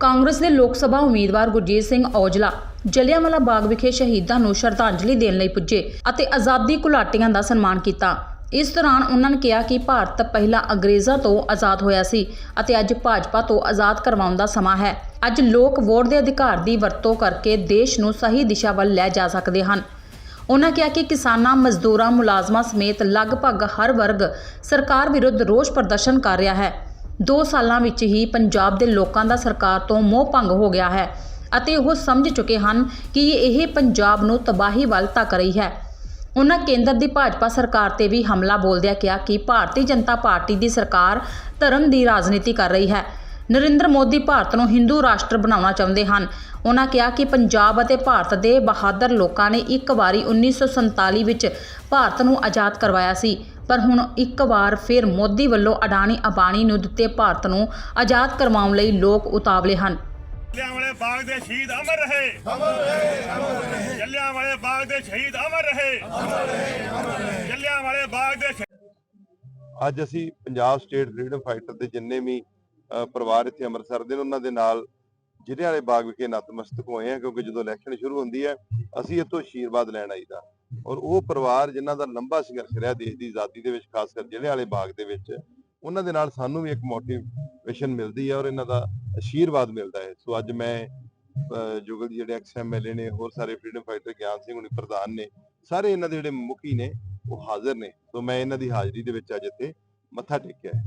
ਕਾਂਗਰਸ ਦੇ ਲੋਕ ਸਭਾ ਉਮੀਦਵਾਰ ਗੁਰਜੀਤ ਸਿੰਘ ਔਜਲਾ ਜਲਿਆਂਵਾਲਾ ਬਾਗ ਵਿਖੇ ਸ਼ਹੀਦਾਂ ਨੂੰ ਸ਼ਰਧਾਂਜਲੀ ਦੇਣ ਲਈ ਪੁੱਜੇ ਅਤੇ ਆਜ਼ਾਦੀ ਘੁਲਾਟੀਆਂ ਦਾ ਸਨਮਾਨ ਕੀਤਾ। ਇਸ ਦੌਰਾਨ ਉਹਨਾਂ ਨੇ ਕਿਹਾ ਕਿ ਭਾਰਤ ਪਹਿਲਾਂ ਅੰਗਰੇਜ਼ਾਂ ਤੋਂ ਆਜ਼ਾਦ ਹੋਇਆ ਸੀ ਅਤੇ ਅੱਜ ਭਾਜਪਾ ਤੋਂ ਆਜ਼ਾਦ ਕਰਵਾਉਣ ਦਾ ਸਮਾਂ ਹੈ। ਅੱਜ ਲੋਕ ਵੋਟ ਦੇ ਅਧਿਕਾਰ ਦੀ ਵਰਤੋਂ ਕਰਕੇ ਦੇਸ਼ ਨੂੰ ਸਹੀ ਦਿਸ਼ਾ ਵੱਲ ਲੈ ਜਾ ਸਕਦੇ ਹਨ। ਉਹਨਾਂ ਕਿਹਾ ਕਿ ਕਿਸਾਨਾਂ, ਮਜ਼ਦੂਰਾਂ, ਮੁਲਾਜ਼ਮਾਂ ਸਮੇਤ ਲਗਭਗ ਹਰ ਵਰਗ ਸਰਕਾਰ ਵਿਰੁੱਧ ਰੋਸ ਪ੍ਰਦਰਸ਼ਨ ਕਰ ਰਿਹਾ ਹੈ। 2 ਸਾਲਾਂ ਵਿੱਚ ਹੀ ਪੰਜਾਬ ਦੇ ਲੋਕਾਂ ਦਾ ਸਰਕਾਰ ਤੋਂ ਮੋਹ ਭੰਗ ਹੋ ਗਿਆ ਹੈ ਅਤੇ ਉਹ ਸਮਝ ਚੁੱਕੇ ਹਨ ਕਿ ਇਹ ਪੰਜਾਬ ਨੂੰ ਤਬਾਹੀ ਵੱਲ ਧੱਕ ਰਹੀ ਹੈ। ਉਹਨਾਂ ਕੇਂਦਰ ਦੀ ਭਾਜਪਾ ਸਰਕਾਰ ਤੇ ਵੀ ਹਮਲਾ ਬੋਲਦਿਆਂ ਕਿਹਾ ਕਿ ਭਾਰਤੀ ਜਨਤਾ ਪਾਰਟੀ ਦੀ ਸਰਕਾਰ ਧਰਮ ਦੀ ਰਾਜਨੀਤੀ ਕਰ ਰਹੀ ਹੈ। ਨਰਿੰਦਰ ਮੋਦੀ ਭਾਰਤ ਨੂੰ ਹਿੰਦੂ ਰਾਸ਼ਟਰ ਬਣਾਉਣਾ ਚਾਹੁੰਦੇ ਹਨ। ਉਹਨਾਂ ਕਿਹਾ ਕਿ ਪੰਜਾਬ ਅਤੇ ਭਾਰਤ ਦੇ ਬਹਾਦਰ ਲੋਕਾਂ ਨੇ ਇੱਕ ਵਾਰੀ 1947 ਵਿੱਚ ਭਾਰਤ ਨੂੰ ਆਜ਼ਾਦ ਕਰਵਾਇਆ ਸੀ। ਪਰ ਹੁਣ ਇੱਕ ਵਾਰ ਫਿਰ ਮੋਦੀ ਵੱਲੋਂ ਅਡਾਣੀ ਅਬਾਣੀ ਨੂੰ ਦਿੱਤੇ ਭਾਰਤ ਨੂੰ ਆਜ਼ਾਦ ਕਰਵਾਉਣ ਲਈ ਲੋਕ ਉਤਾਵਲੇ ਹਨ। ਜਲਿਆਂਵਾਲੇ ਬਾਗ ਦੇ ਸ਼ਹੀਦ ਅਮਰ ਰਹੇ। ਅਮਰ ਰਹੇ ਅਮਰ ਰਹੇ ਜਲਿਆਂਵਾਲੇ ਬਾਗ ਦੇ ਸ਼ਹੀਦ ਅਮਰ ਰਹੇ। ਅਮਰ ਰਹੇ ਅਮਰ ਰਹੇ ਜਲਿਆਂਵਾਲੇ ਬਾਗ ਦੇ ਸ਼ਹੀਦ ਅੱਜ ਅਸੀਂ ਪੰਜਾਬ ਸਟੇਟ ਫਰੀडम ਫਾਈਟਰ ਦੇ ਜਿੰਨੇ ਵੀ ਪਰਿਵਾਰ ਇੱਥੇ ਅੰਮ੍ਰਿਤਸਰ ਦੇ ਨੇ ਉਹਨਾਂ ਦੇ ਨਾਲ ਜ਼ਿਲ੍ਹੇ ਵਾਲੇ ਬਾਗ ਵਿਖੇ ਨਤਮਸਤਕ ਹੋਏ ਆ ਕਿਉਂਕਿ ਜਦੋਂ ਇਲੈਕਸ਼ਨ ਸ਼ੁਰੂ ਹੁੰਦੀ ਹੈ ਅਸੀਂ ਇੱਥੋਂ ਆਸ਼ੀਰਵਾਦ ਲੈਣ ਆਈਦਾ। ਔਰ ਉਹ ਪਰਿਵਾਰ ਜਿਨ੍ਹਾਂ ਦਾ ਲੰਬਾ ਸੰਘਰਸ਼ ਰਿਹਾ ਦੇਸ਼ ਦੀ ਆਜ਼ਾਦੀ ਦੇ ਵਿੱਚ, ਖਾਸ ਕਰ ਜ਼ਿਲ੍ਹੇ ਵਾਲੇ ਬਾਗ ਦੇ ਵਿੱਚ, ਉਹਨਾਂ ਦੇ ਨਾਲ ਸਾਨੂੰ ਵੀ ਇੱਕ ਮੋਟੀਵੇਸ਼ਨ ਮਿਲਦੀ ਹੈ ਔਰ ਇਹਨਾਂ ਦਾ ਆਸ਼ੀਰਵਾਦ ਮਿਲਦਾ ਹੈ। ਸੋ ਅੱਜ ਮੈਂ ਜੁਗਲ ਜਿਹੜੇ ਐਕਸ ਐਮਐਲਏ ਨੇ, ਹੋਰ ਸਾਰੇ ਫਰੀडम ਫਾਈਟਰ ਗਿਆਨ ਸਿੰਘ ਹੁਣੀ ਪ੍ਰਧਾਨ ਨੇ, ਸਾਰੇ ਇਹਨਾਂ ਦੇ ਜਿਹੜੇ ਮੁਖੀ ਨੇ, ਉਹ ਹਾਜ਼ਰ ਨੇ। ਸੋ ਮੈਂ ਇਹਨਾਂ ਦੀ ਹਾਜ਼ਰੀ ਦੇ ਵਿੱਚ ਅੱਜ ਇੱਥੇ ਮੱਥਾ ਟੇਕਿਆ ਹੈ।